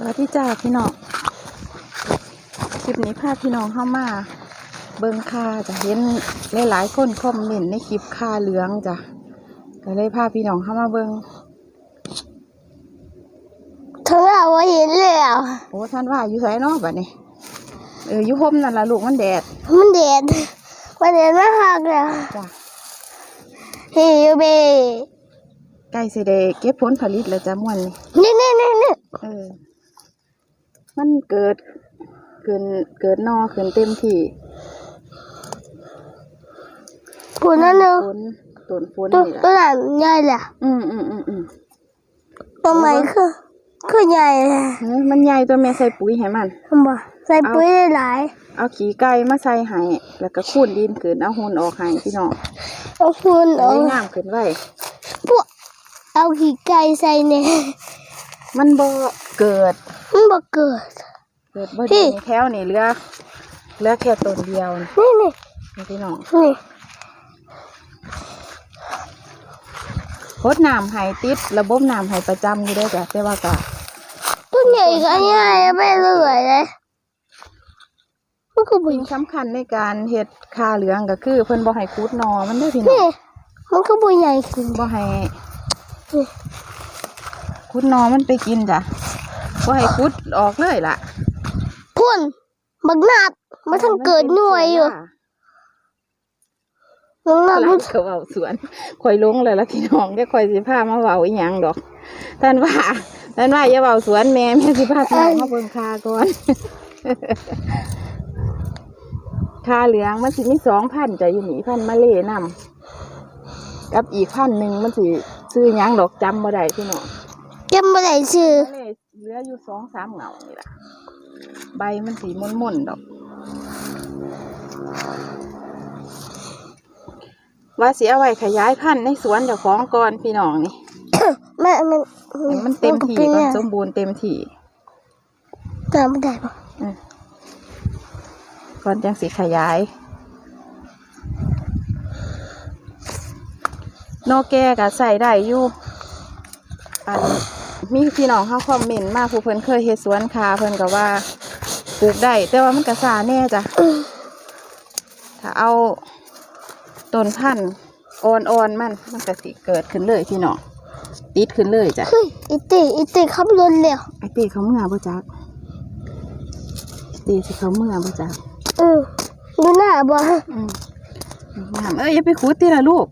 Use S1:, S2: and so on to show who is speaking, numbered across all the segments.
S1: สวัสดีจ้าพี่น้อง คลิปนี้พาพี่น้องเข้ามา เบิ่งค่าจะเห็นหลายๆคนคอมเมนต์ในคลิปค่าเหลืองจ้ะก็เลยพาพี่น้องเข้ามาเบิ่ง
S2: ทั้งเราว่าเห็นเลยอะ
S1: โอ้ท่านว่าอยู่ไสเนาะบัดนี้ เอออยู่ห่มนั่นล่ะลูกมันแดด
S2: มันเด็ดมันเด็ดมากเลย
S1: จ้ะ
S2: เฮ้ยเบ
S1: ใกล้สิได้เก็บผลผลิตแล้วจ้ะม่วนนี่
S2: นี่นี่นี่นี่
S1: เออ มันเกิดเกินเกิดนอขึ้นเต็มที่
S2: คุณนั่นนึง
S1: ฝนต้นฝน
S2: ตัว
S1: นี่
S2: ตัว
S1: ล่ะ
S2: หลังใหญ่แหละ
S1: อืมอืมอืมอืม
S2: ตัวใหม่คือคือใหญ่เลย
S1: เฮ้ยมันใหญ่ตัวแม่ใส่ปุ๋ยให้มัน
S2: ทำบ่ใส่ปุ๋ยได้หลาย
S1: เอาขี้ไก่มาใส่ให้แล้วก็คูนดินขึ้นเอาหุ่นออกให้พี่น้อง
S2: เอาคุณ
S1: เอา
S2: เอา
S1: ให้งามขึ้นไว้
S2: พวกเอาขี้ไก่ใส่เนี่ย
S1: มันบ่เกิด
S2: มันบ่เกิด
S1: เกิดบ่
S2: พี่
S1: ดีในแถวนี่เหลือเหลือแค่ต้นเดียวนี่
S2: นี่นี่
S1: นี่พี่น้อง
S2: นี่
S1: พดน้ำให้ติดระบบน้ำให้ประจำอยู่เด้อจ้ะแต่ว่าก็
S2: ตัวใหญ่ก็ใหญ่ไปเรื่อยเลยมันก็บ่
S1: สิ่งสำคัญในการเฮ็ดคาเหลืองก็คือ เพิ่นบ่ให้ขุดหนอมันเด้อพี่น้อ
S2: นี่
S1: ง
S2: มันก็บ่ใหญ่ขึ้น
S1: บ่ให้
S2: นี่
S1: ขุดหนอมันไปกินจ้ะบ่ให้ขุดออกเลยล่ะ
S2: พุ่นบักนาดมันทั้งเกิดหน่วยอยู่บักนาด
S1: หลั
S2: มั
S1: ง
S2: น
S1: เขาเว้าสวนข่อยลงเลยละพี่น้องเดี๋ยวข่อยสิพามาเว้าอีหยังดอกท่านว่าท่านว่าอย่าเว้าสวนแม่แม่สิพาพี่น้องมาเบิ่งคาก่อนคาเหลืองมันสิมีสองพันจ้ะอยู่นี่พันมะเล่นำกับอีกพันหนึ่งมันสิซื้อหยังดอกจำบ่ได้พี่น้อง
S2: จำบ่ได้ชื่อ
S1: มะเล่เหลืออยู่สองสามเหงานี่ล่ะใบมันสีม่นๆดอก ว่าสิเอาไว้ขยายพันธุ์ในสวนเจ้าของก่อนพี่น้องนี่
S2: แม่มัน
S1: ให้มันเต็มที่
S2: ป็น
S1: ก่อน
S2: ไง
S1: สมบูรณ์เต็มที่
S2: จำไม่ได้ปะ
S1: ก่อนจังสิขยาย นอกแก่ก็ใส่ได้อยู่อัน มีพี่น้องเขาคอมเมนต์มาผู้เพิ่นเคยเฮ็ดสวนคาเพิ่นก็ว่าปลูกได้แต่ว่ามันก็สาแน่จ้ะถ้าเอาต้นพันธุ์อ่อนๆมันมันก็สิเกิดขึ้นเลยพี่น้องติดขึ้นเลยจ้ะ
S2: เฮ้ยอีตีอีตีขับรถเร็ว
S1: ไอเต้เขาเมื่อบ่จักไอ้เต้สิเขาเมื่อบ่จัก
S2: เออดูหน้าบ่
S1: อืมน้ำเอ้ยอย่าไปขุดติละลูก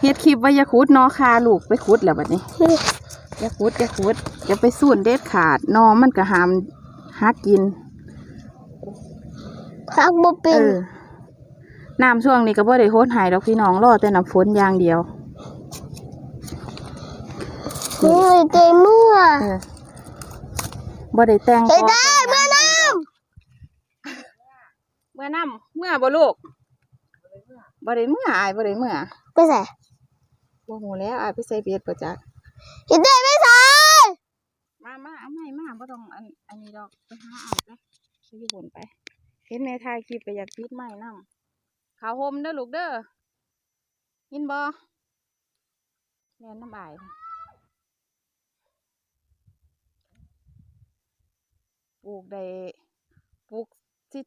S1: เฮ็ดคลิปว่าอย่าขุดนอคาลูกไปขุดแล้วบัดนี้ อย่าขุดอย่าขุดอย่าไปสูนเด็ดขาดนอมันก็หามหากิน
S2: หักบ่เป็
S1: เอนอน้ำช่วงนี้ก็บ่ได้โหดหายดอกพี่น้องรอแต่น้ำฝนอย่างเดียว
S2: เฮ้ยเตเมื่อ
S1: เออบ่ได้แต่ง
S2: เฮ้ย
S1: กอ
S2: ได้เมื่อน้
S1: เมื่อน้ำเมื่อบ่ลูกบ่ได้เมื่ออายบ่ได้เมื่อำ
S2: ไปใส่
S1: บ่ฮู้แล้วอายไปใส่เบ็ดบ่จัก
S2: อีตีไม่ใส่
S1: มามาเอาไม่มาบ่ต้องอันอันนี้ดอกไปหาอายไปไปอยู่บนไป เห็นแม่ถ่ายคลิปก็อยากติดไม้นำขาวห่มเด้อลูกเด้อยินบ่แม่นน้ำอายปลูกได้ปลูก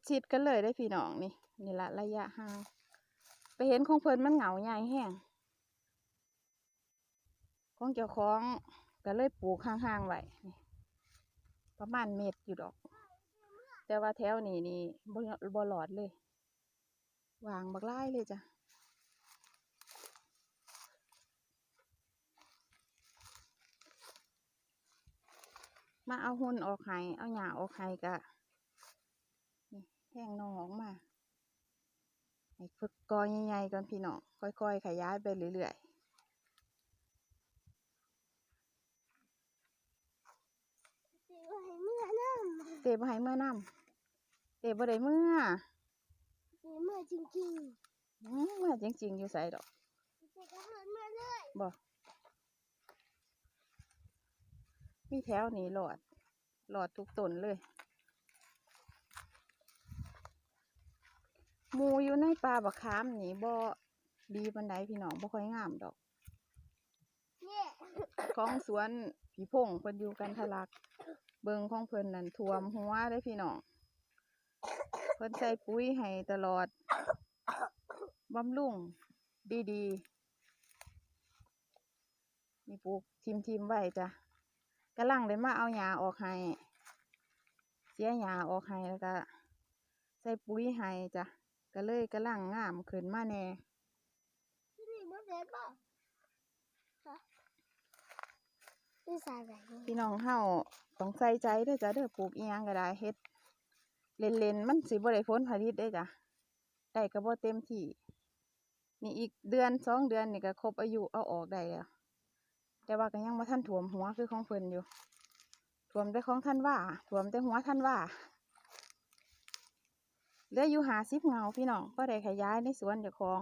S1: ชิดๆกันเลยได้พี่น้องนี่นี่ละระยะห่างไปเห็นของเพิ่นมันเหงาใหญ่แห้ง ของเจ้าของก็เลยปลูกห่างๆไว้ประมาณเม็ดอยู่ดอก แต่ว่าแถวนี้นี่บ่บ่หลอดเลย วางบักไล่เลยจ้ะมาเอาหุ่นออกไห้เอาหญ้าออกไห้กะนี่แห้งนอออกมาให้ฝึกกอใหญ่ๆก่อนพี่น้องค่อยๆ ขยายไปเรื่อย
S2: เมื่อน้
S1: ๆ เตะบ่ให้เมื่อน้ำเตะบ่ได้เมื่อำ
S2: เมื่อจริง
S1: อืมเมื่อจริง ๆ อยู่ใส่ดอก
S2: ๆอีตีก็เมื่อเลย
S1: บ่มีแถวนี้หลอดหลอดทุกต้นเลยหมูอยู่ในป่าบักขามนี่บ่ดีปันไดพี่น้องบ่ค่อยงามดอก
S2: เนี่ย
S1: ของสวนผีพงเพิ่นอยู่กันทะลัก เบิงของเพิ่นนั่นท่วมหัวเด้พี่น้องเพิ่นใส่ปุ๋ยให้ตลอดบำรุงดีๆนี่ปลูกทิมทิมๆไว้จ้ะกำลังเลยมาเอาหญ้าออกให้เสียหญ้าออกให้แล้วก็ใส่ปุ๋ยให้จ้ะก็เลยกำลังงามขึ้นมาแน่
S2: ที่นี่มันเด็ดป่ะฮะ นี่ใส่แบบนี้
S1: พี่น้องเฮาต้องใส่ใจเด้อจ้ะเด้อปลูกอีหยังก็ได้เฮ็ดเล่นๆมันสิบ่ได้ผลผลิตเด้จ้ะได้ก็บ่เต็มที่นี่อีกเดือนสองเดือนนี่ก็ครบอายุเอาออกได้แล้วแต่ว่าก็ยังบ่ทันท่วมหัวคือของเพิ่นอยู่ท่วมแต่ของท่านว่าท่วมแต่หัวท่านว่าเหลืออยู่50เงาพี่น้องก็ได้ขยายในสวนเจ้าของ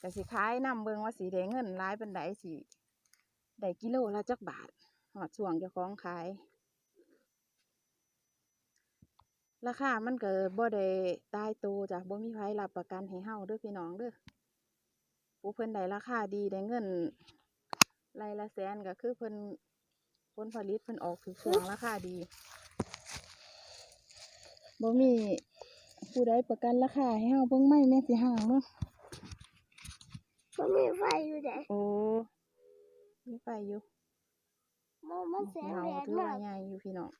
S1: ก็สิขายนํเบิงว่าสิได้เงินหลายเปานใดสิ ได้กิโลละจักบาทหอดช่วงเจ้าของขาย ราคามันก็บ่ได้ตายตัวจ้ะบ่มีไผรับประกันให้เฮาเด้อพี่น้องเด้อผู้เพิ่นได้ราคาดีได้เงินรายละแสนก็คือเพิ่นผลผลิตเพิ่นออกถูกช่วงราคาดีบ่มีผู้ใดประกันราคาให้เฮาเบิ่งไหม่แม่สิห่างเบิ่ง
S2: มันมีไฟอยู่ไหน
S1: โอ้ มีไฟอยู่
S2: มันมันแสง
S1: เงา
S2: แดด
S1: ถือ
S2: มา
S1: ว่ากใหญ่อยู่พี่น้อง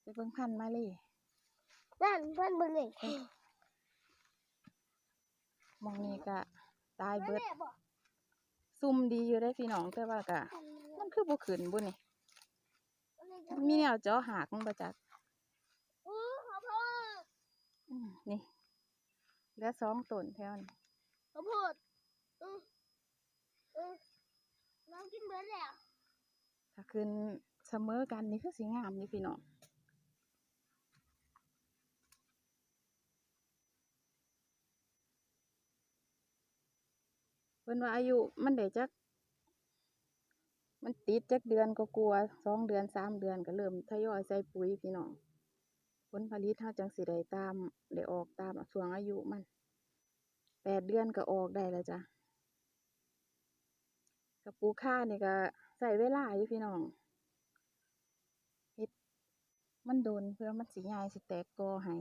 S1: ไปเบิ่งพันธุ์มาเลย
S2: นั่นเพื่อนเบิ่งเลย
S1: หมองนี้ก็ตาย
S2: มัน
S1: เบิด
S2: แม่บอก
S1: ซุ่มดีอยู่ได้อพี่น้องแต่ว่าก็มันคือบ่ขึ้นบุนี่
S2: มั
S1: มันมีแนวเจาะหากมันบ่จัก
S2: อู้ขอโทษ
S1: อืมนี่เหลือสองต้นแถวนี้
S2: ขอโทษ อืออือน้องกินเบิร์ดแล้ว
S1: ถ้าขึ้นเสมอกันนี่คือสิงามนี่พี่น้องเพิ่นว่าอายุมันได้จัก มันติดจักเดือนก็กลัวสองเดือนสามเดือนก็เริ่มทยอยใส่ปุ๋ยพี่น้องผลผลิตเฮาจังสิได้ตามได้ออกตามช่วงอายุมันแปดเดือนก็ออกได้แล้วจ้ะ กับปูข้านี่ก็ใส่เวลาอยู่พี่น้องเฮ็ดมันโดนเพื่อมันสิใหญ่สิแตกกอให้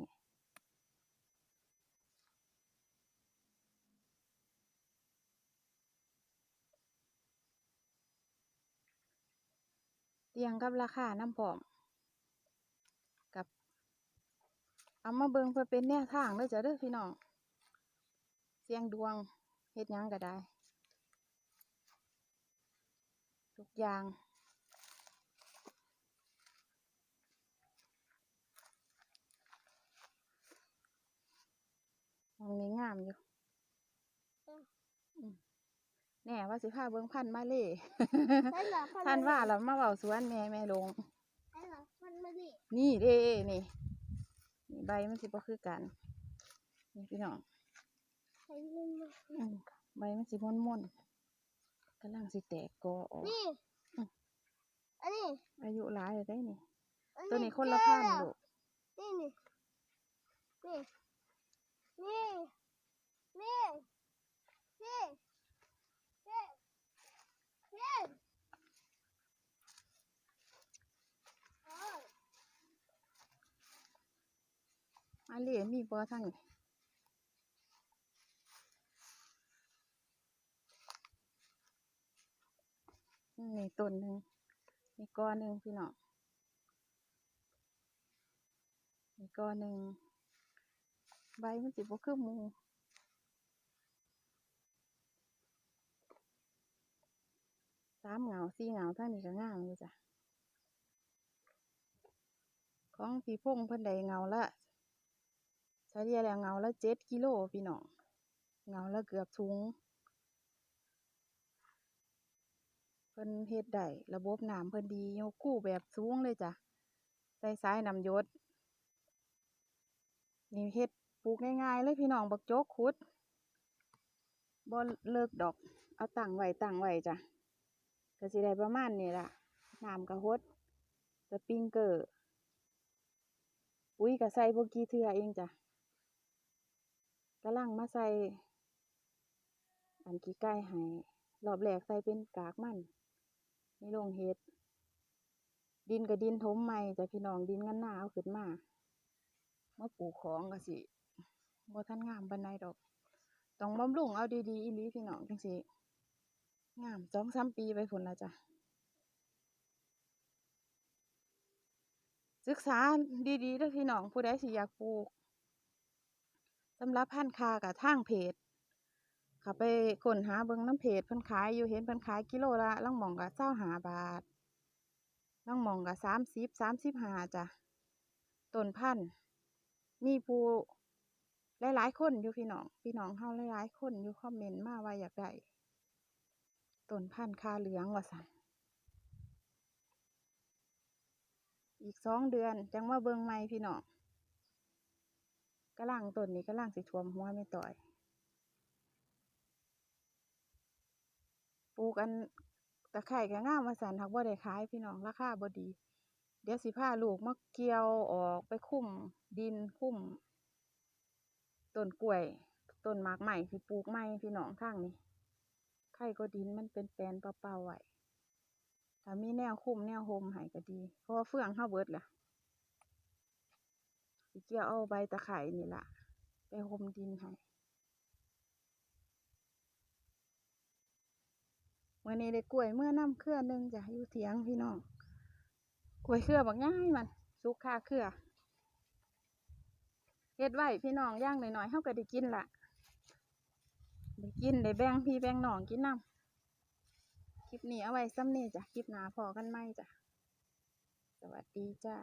S1: เตียงกับราคาน้ำพร้อมกับเอามาเบิงเพื่อเป็นแนวทางเด้อจ้ะเด้อพี่น้องเสียงดวงเฮ็ดยังก็ได้ ทุกอย่างมองนี้งามอยู่อืมแน่ว่าสิพาเบิ่งพันธุ์มาเลย
S2: ใช่เหรอ
S1: พันธุ์ว่าแล้วมาเว้าสวนแม่แม่ลง
S2: ใช่เหรอพันมาดิ
S1: นี่เด้นี่นี่ใบมันสิบ่คือกันนี่พี่น้อง
S2: ใช่มันมา
S1: อืมใบมันสิม่นม่นๆก กำลังสิแตกกอออก
S2: นี่
S1: อั
S2: นนี้
S1: อายุหลายเลยได้นี่ตัวนี้คนละพันธุ์ลูก
S2: นี่นี่ นี่ นี่ นี่ นี่อั
S1: นนี้มีบ่ทั้งนี้ นี่ต้นหนึ่งนี่ก้อนหนึ่งพี่น้องนี่ก้อนหนึ่งใบมันสิบ่คือหมูสามเหงาสี่เหงาท่างนี้ก็งามอยู่จ้ะของพี่พงเพิ่นไดเงาละเฉลี่ยแล้วเงาละเจ็ดกิโลพี่น้องเงาละเกือบถุงเพิ่นเฮ็ดได้ระบบน้ำเพิ่นดียกคู่แบบสูงเลยจ้ะใส่สายนำยศนี่เฮ็ดปลูกง่ายๆเลยพี่น้องบักโจกขุดบ่เลิกดอก เอาตั้งไว้ตั้งไว้จ้ะก็สิได้ประมาณนี้ล่ะน้ำก็หดสปริงเกอร์ปุ๋ยก็ใส่บกีเทื่อเองจ้ะกำลังมาใส่อันขี้ไก่ให้รอบแรกใส่เป็นกากมัน มีโรงเฮ็ด ดินกับดินถมใหม่จ้ะพี่น้องดินงันหนาเอาขึ้นมาเมื่อปลูกของก็สิบ่ทันงามปานใดดอก ต้องบำรุงเอาดีๆอีหลีพี่น้องจังสิงามสองสามปีไปผลละจ้ะศึกษาดีๆด้อพี่น้องผู้ใดสิอยากปลูกสำหรับพันคากับทางเพจ ขาไปค้นหาเบิ่งน้ำเพจเพิ่นขายอยู่เห็นเพิ่นขายกิโลละลังหมองก็เจ้าหาบาทลังหมองก็สามสิบสามสิบห้าจ้ะต้นพันธุ์มีผู้หลายๆคนอยู่พี่น้องพี่น้องเฮาหลายๆคนอยู่คอมเมนต์มาว่าอยากได้ต้นพันธุ์คาเหลืองว่าซั่นอีกสองเดือนจังว่าเบิงไม่พี่น้องกำลังต้นนี้กำลังสิท่วมหัวไม่ต่อย ปลูกอันตะไคร่ก็งามมาสันทักบ่ได้ขายพี่น้องราคาบ่ดี เดี๋ยวสิพาลูกมาเกี่ยวออกไปคุ้มดินคุ้มต้นกล้วยต้นหมากใหม่ที่ปลูกใหม่พี่น้องทางนี้ไข่ก็ดินมันเป็นแปลนเปล่าๆไว้ถ้ามีแนวคุ้มแนวโฮมให้ก็ดี เพราะว่าเฟืองเฮาเบิดแหละเกี่ยวเอาใบตะไคร่นี่ล่ะไปโฮมดินให้ มื่อนี้ได้กล้วยเมื่อน้ำเครือหนึงจ้ะอยู่เถียงพี่น้องกล้วยเครือบักง่ายมันสุกคาเครือเฮ็ดไว้พี่น้องย่างหน่อยๆเฮาก็ได้กินละได้กินได้แบ่งพี่แบ่งน้องกินน้ำคลิปนี้เอาไว้ซ้ำนี่จ้ะคลิปหน้าพอกันไหมจ้ะสวัสดีจ้า